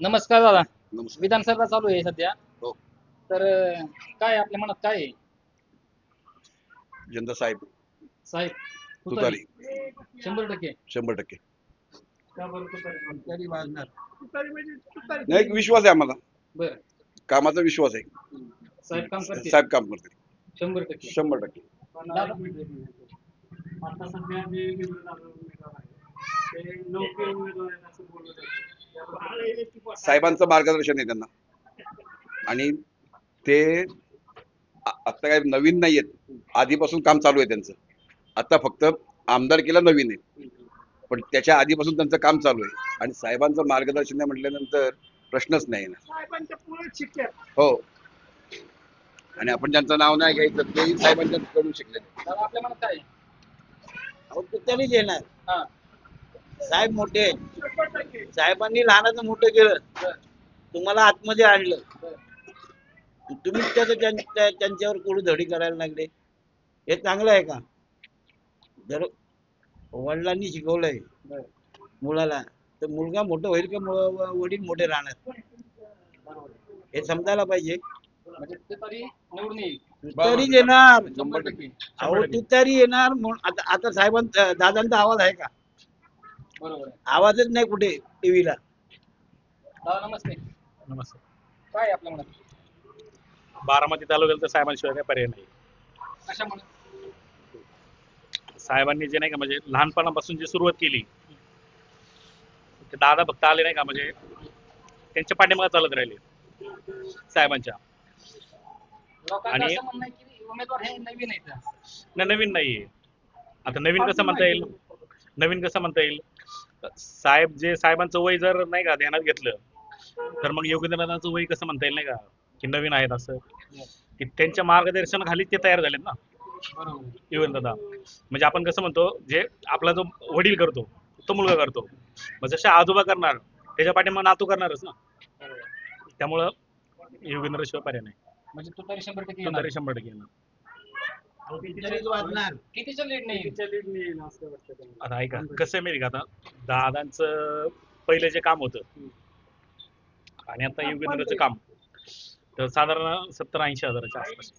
नमस्कार दादा. नमस्कार. विधानसभा चालू आहे सध्या. हो. तर अं, काय आपल्या मनात काय आहे? जनता साहेब. साहेब तुतारी. शंभर टक्के. शंभर टक्के. का बरं तुतारी? वाजणार. नाही एक विश्वास आहे आम्हाला. बर. कामाचा विश्वास आहे. साहेब काम करते साहेब काम करतील. शंभर टक्के. शंभर टक्के. दादा. आता सध्या जे उमेदवार आहे ते नौके उमेदवार आहेत. साहेबांचं मार्गदर्शन आहे त्यांना. आणि ते आता काय नवीन नाही आहेत. आधीपासून काम चालू आहे त्यांचं. आता फक्त आमदारकीला नवीन आहे. पण त्याच्या आधीपासून त्यांचं काम चालू आहे. आणि साहेबांचं मार्गदर्शन आहे म्हटल्यानंतर प्रश्नच नाही ना हो. आणि आपण ज्यांचं नाव नाही घ्यायचं तेही साहेबांच्या कडून शिकले. हा. साहेब मोठे. साहेबांनी लहानाचं मोठं केलं. तुम्हाला आतमध्ये आणलं. तुम्ही त्याचं त्यां- त्या- त्यांच्यावर कोणी धडी करायला लागले. हे चांगलं आहे का? जर वडिलांनी शिकवलंय मुलाला तर मुलगा मोठं होईल का वडील मोठे राहणार. हे समजायला पाहिजे. म्हणजे तुतारीच येणार. अहो तुतारी येणार म्हणून. आता आता साहेबांचा दादांचा आवाज आहे का? बरोबर आहे. आवाजच नाही कुठे टीव्हीला. दादा नमस्ते. नमस्कार काय आहे आपल्या मनात बारामती तालुक्याला तर साहेबांशिवाय काही पर्याय नाही. साहेबांनी जे नाही का म्हणजे लहानपणापासून जी सुरुवात केली ते दादा फक्त आले नाही का म्हणजे त्यांच्या पाठीमागे चालत राहिले साहेबांच्या. लोकांचं आणि- असं म्हणणं आहे की उमेदवार हे नवीन आहेत. नाही नवीन नाहीये. आता नवीन कसं म्हणता येईल? नवीन कसं म्हणता येईल? साहेब जे साहेबांचं वय जर नाही का ध्यानात घेतलं तर मग योगेंद्रनाथांचं वय कसं म्हणता येईल नाही का? की नवीन आहेत असं. की त्यांच्या मार्गदर्शनाखाली ते तयार झालेत ना? बरोबर योगेंद्र दादा म्हणजे आपण कसं म्हणतो जे आपला जो वडील करतो तो मुलगा करतो. मग जसे आजोबा करणार त्याच्या पाठीमागे नातू करणारच ना? त्यामुळं योगेंद्र शिवाय पर्याय नाही. म्हणजे शंभर टक्के शंभर टक्के येणार. वाजणार लीड नाही आता ऐका कसं आहे माहिती का आता? दादांचं पहिले जे काम होतं आणि आता योगेंद्रचं काम. तर साधारण सत्तर ऐंशी हजाराच्या आसपास.